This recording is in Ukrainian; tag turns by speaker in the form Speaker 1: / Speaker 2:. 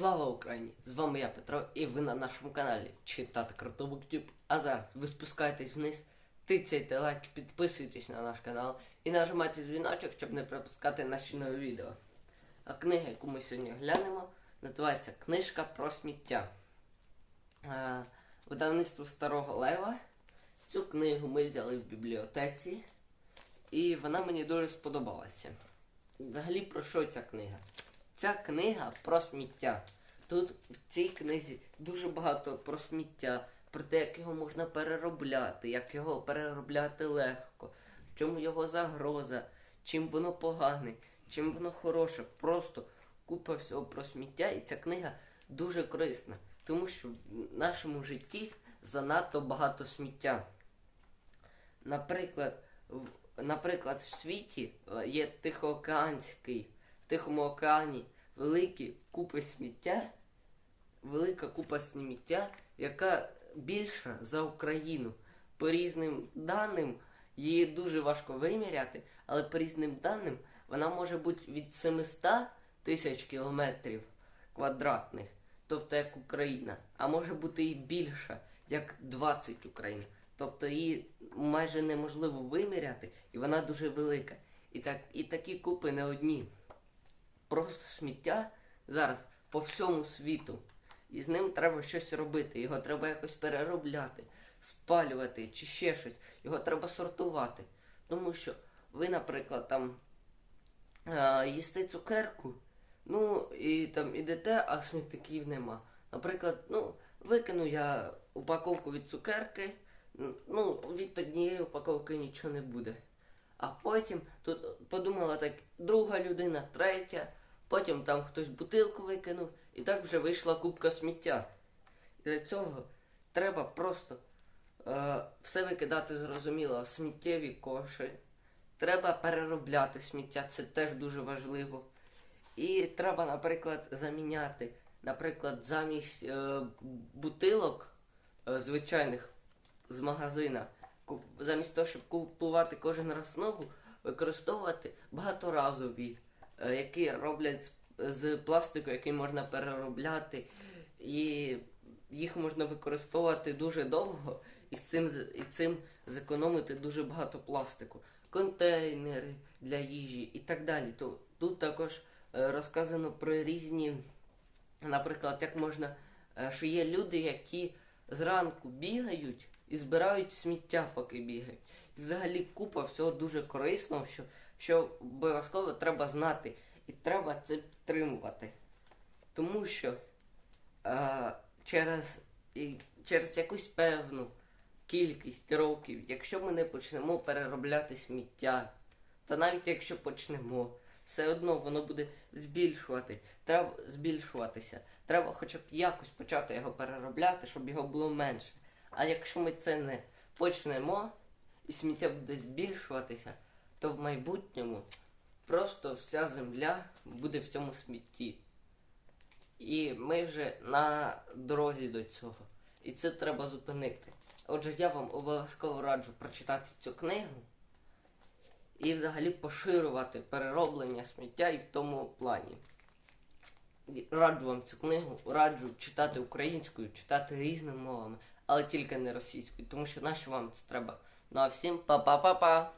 Speaker 1: Слава Україні! З вами я Петро, і ви на нашому каналі Читати Круто Буктюб. А зараз ви спускаєтесь вниз, тицяйте лайк, підписуйтесь на наш канал і нажимайте дзвіночок, щоб не пропускати наші нові відео. А книга, яку ми сьогодні глянемо, називається Книжка про сміття. Видавництво Старого Лева. Цю книгу ми взяли в бібліотеці, і вона мені дуже сподобалася. Взагалі про що ця книга? Ця книга про сміття. Тут в цій книзі дуже багато про сміття, про те, як його можна переробляти, як його переробляти легко, в чому його загроза, чим воно погане, чим воно хороше. Просто купа всього про сміття, і ця книга дуже корисна, тому що в нашому житті занадто багато сміття. Наприклад, в, наприклад, в світі е, є Тихоокеанський, Тихому океані великі купи сміття, велика купа сміття, яка більша за Україну. По різним даним її дуже важко виміряти, але по різним даним вона може бути від 700 тисяч кілометрів квадратних, тобто як Україна, а може бути і більша, як 20 Україн. Тобто її майже неможливо виміряти, і вона дуже велика. І, так, і такі купи не одні. Просто сміття зараз по всьому світу. І з ним треба щось робити. Його треба якось переробляти, спалювати чи ще щось. Його треба сортувати. Тому що ви, наприклад, там е, їсте цукерку, ну і там ідете, а смітників нема. Наприклад, ну, викину я упаковку від цукерки, ну, від однієї упаковки нічого не буде. А потім тут подумала так друга людина, третя, потім там хтось бутилку викинув, і так вже вийшла кубка сміття. І для цього треба просто е, все викидати зрозуміло сміттєві коші. Треба переробляти сміття, це теж дуже важливо. І треба, наприклад, заміняти, наприклад, замість е, бутилок е, звичайних з магазина, замість того, щоб купувати кожен раз нову, використовувати багаторазові, які роблять з, з пластику, який можна переробляти, і їх можна використовувати дуже довго, і цим, і цим зекономити дуже багато пластику. Контейнери для їжі і так далі. То, тут також е, розказано про різні, наприклад, як можна, е, що є люди, які зранку бігають і збирають сміття, поки бігають. І взагалі купа всього дуже корисного, що, що обов'язково треба знати. І треба це підтримувати. Тому що е, через, і, через якусь певну кількість років, якщо ми не почнемо переробляти сміття, та навіть якщо почнемо, все одно воно буде збільшувати, треба збільшуватися. Треба хоча б якось почати його переробляти, щоб його було менше. А якщо ми це не почнемо, і сміття буде збільшуватися, то в майбутньому просто вся земля буде в цьому смітті. І ми вже на дорозі до цього. І це треба зупинити. Отже, я вам обов'язково раджу прочитати цю книгу і взагалі поширювати перероблення сміття і в тому плані. Раджу вам цю книгу, раджу читати українською, читати різними мовами, але тільки не російською, тому що нащо вам це треба. Ну а всім па-па-па-па!